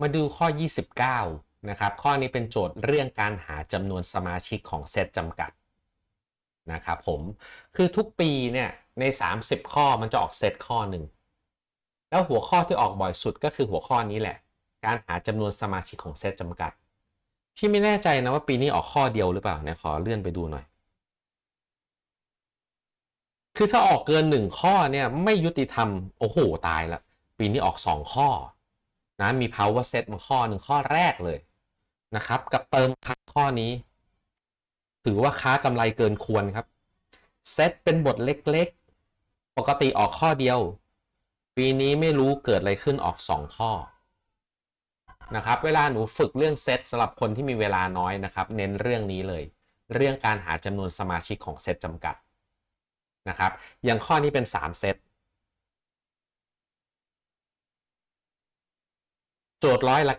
มาดูข้อ 29 นะครับ ข้อนี้เป็นโจทย์เรื่องการหาจำนวนสมาชิกของเซตจำกัดนะครับผม คือทุกปีเนี่ยใน 30 ข้อมันจะออกเซตข้อหนึ่ง แล้วหัวข้อที่ออกบ่อยสุดก็คือหัวข้อนี้แหละ การหาจำนวนสมาชิกของเซตจำกัด พี่ไม่แน่ใจนะว่าปีนี้ออกข้อเดียวหรือเปล่าเนี่ยขอเลื่อนไปดูหน่อย คือถ้าออกเกินหนึ่งข้อเนี่ยไม่ยุติธรรม โอ้โหตายละ ปีนี้ออกสองข้อ นะมี power set มาข้อหนึ่งข้อแรกเลยนะครับ กับเติมคัข้อนี้ ถือว่าค้ากำไรเกินควรครับเซตเป็นบทเล็กๆ ปกติออกข้อเดียว ปีนี้ไม่รู้เกิดอะไรขึ้นออก 2 ข้อนะครับเวลาหนูฝึกเรื่องเซตสำหรับคนที่มีเวลาน้อยนะครับ เน้นเรื่องนี้เลย เรื่องการหาจำนวนสมาชิกของเซตจำกัดนะครับอย่างข้อนี้เป็น 3 เซต โจทย์ร้อยละ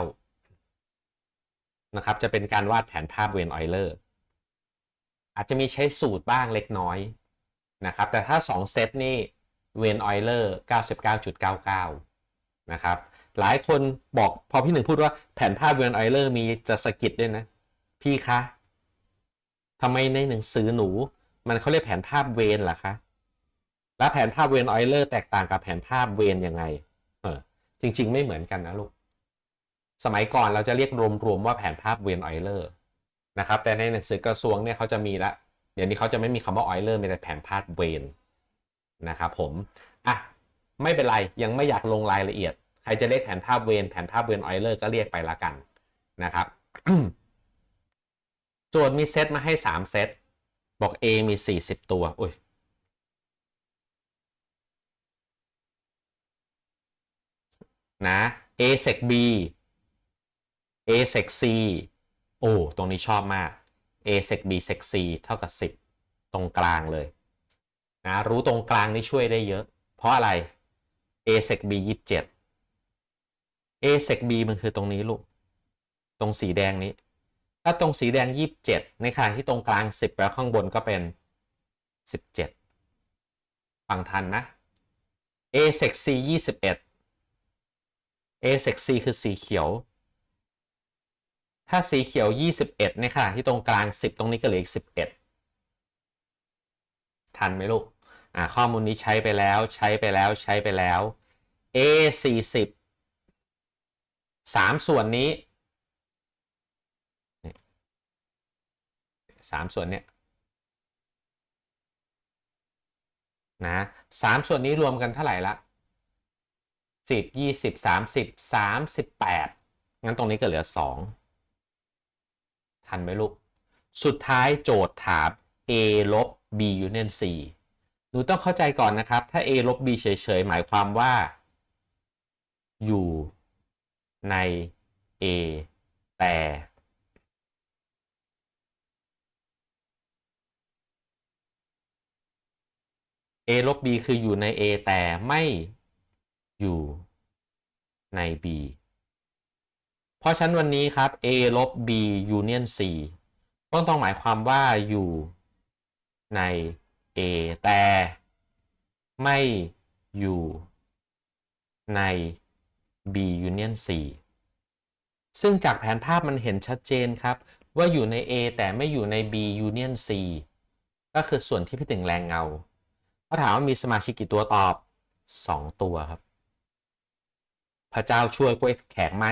99 นะครับ จะเป็นการวาดแผนภาพเวนออยเลอร์ อาจจะมีใช้สูตรบ้างเล็กน้อยนะครับ แต่ถ้า 2 เซตนี่เวนออยเลอร์99.99 นะครับ หลายคนบอกพอพี่หนึ่งพูดว่าแผนภาพเวนออยเลอร์มีจะสกิดด้วยนะ พี่คะทำไมในหนังสือหนู มันเขาเรียกแผนภาพเวนเหรอคะ แล้วแผนภาพเวนออยเลอร์แตกต่างกับแผนภาพเวนยังไง จริง ๆ ไม่เหมือนกันนะลูก สมัยก่อนเราจะเรียกรวมๆว่าแผนภาพเวนออยเลอร์นะครับ แต่ในหนังสือกระทรวงเนี่ยเขาจะมีละ เดี๋ยวนี้เขาจะไม่มีคำว่าออยเลอร์มีแต่แผนภาพเวนนะครับผม อะ ไม่เป็นไร ยังไม่อยากลงรายละเอียด ใครจะเรียกแผนภาพเวนแผนภาพเวนออยเลอร์ก็เรียกไปละกันนะครับโจทย์มีเซตมาให้ 3 เซต บอก A มี 40 ตัว อุ้ย นะ A sec B A sec C โอ้ตรงนี้ชอบมาก A sec B sec C เท่ากับ 10 ตรงกลางเลยนะรู้ตรงกลางนี่ช่วยได้เยอะ เพราะอะไร A sec B 27 A sec B มันคือตรงนี้ลูก ตรงสีแดงนี้ ถ้าตรงสีแดง 27 ในขณะที่ตรงกลาง 10 แล้วข้างบนก็เป็น 17 ฟังทันนะ A sec C 21 A sec คือสีเขียว ถ้าสีเขียว 21 ในขณะที่ตรงกลาง 10 ตรงนี้ก็เหลืออีก 11 ทันไหมลูก อ่าข้อมูลนี้ใช้ไปแล้วใช้ไปแล้วใช้ไปแล้ว A 40 3 ส่วนนี้สามส่วนเนี้ยนะสามส่วนนี้รวมกันเท่าไหร่ละ สิบยี่สิบสามสิบสามสิบแปดงั้นตรงนี้ก็เหลือสองทันไหมลูก สุดท้ายโจทย์ถาม a ลบ b union c หนูต้องเข้าใจก่อนนะครับ ถ้า a ลบ b เฉยๆ หมายความว่า อยู่ใน a แต่ a ลบ b คืออยู่ใน a แต่ไม่ อยู่ใน b เพราะชั้นวันนี้ครับ a ลบ b union c ต้องต้องหมายความว่าอยู่ใน a แต่ไม่อยู่ใน b union c ซึ่งจากแผนภาพมันเห็นชัดเจนครับ ว่าอยู่ใน a แต่ไม่อยู่ใน b union c ก็คือส่วนที่พี่ถึงแรงเงาเขาถามว่ามีสมาชิกกี่ตัวตอบ 2 ตัวครับ พระเจ้าช่วยกล้วยแขกไหม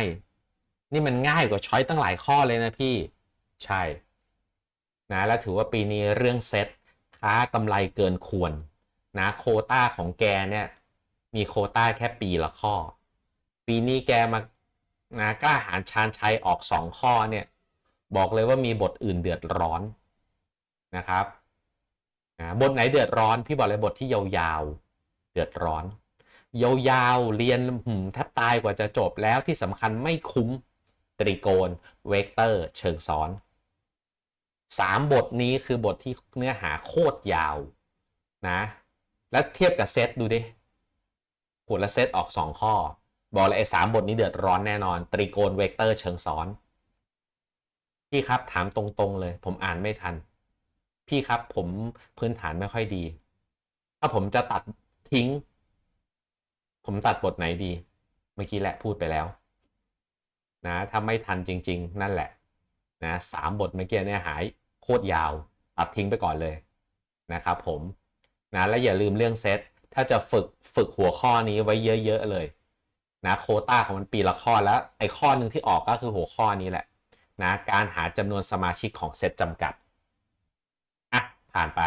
นี่มันง่ายกว่าช้อยตั้งหลายข้อเลยนะพี่ ใช่นะแล้วถือว่าปีนี้เรื่องเซ็ตค้ากำไรเกินควรนะโคต้าของแกเนี่ยมีโคต้าแค่ปีละข้อ ปีนี้แกมานะกล้าหารชานชัยออก2ข้อเนี่ยบอกเลยว่ามีบทอื่นเดือดร้อนนะครับบทไหนเดือดร้อน พี่บอกเลยบทที่ยาวๆ เดือดร้อน ยาวๆ เรียนแทบตายกว่าจะจบแล้วที่สำคัญไม่คุ้มตรีโกณ เวกเตอร์ เชิงซ้อนสามบทนี้คือบทที่เนื้อหาโคตรยาวนะ แล้วเทียบกับเซตดูดิผลละเซตออกสองข้อ บอกเลยไอ้สามบทนี้เดือดร้อนแน่นอน ตรีโกณ เวกเตอร์ เชิงซ้อน พี่ครับถามตรงๆเลย ผมอ่านไม่ทัน พี่ครับผมพื้นฐานไม่ค่อยดี ถ้าผมจะตัดทิ้ง ผมตัดบทไหนดี เมื่อกี้แหละพูดไปแล้วนะถ้าไม่ทันจริง ๆ นั่นแหละนะสามบทเมื่อกี้เนี่ยหายโคตรยาวตัดทิ้งไปก่อนเลยนะครับผมนะและอย่าลืมเรื่องเซตถ้าจะฝึกฝึกหัวข้อนี้ไว้เยอะๆเลยนะโคต้าของมันปีละข้อแล้วไอ้ข้อหนึ่งที่ออกก็คือหัวข้อนี้แหละนะการหาจำนวนสมาชิกของเซตจำกัดอะผ่านไป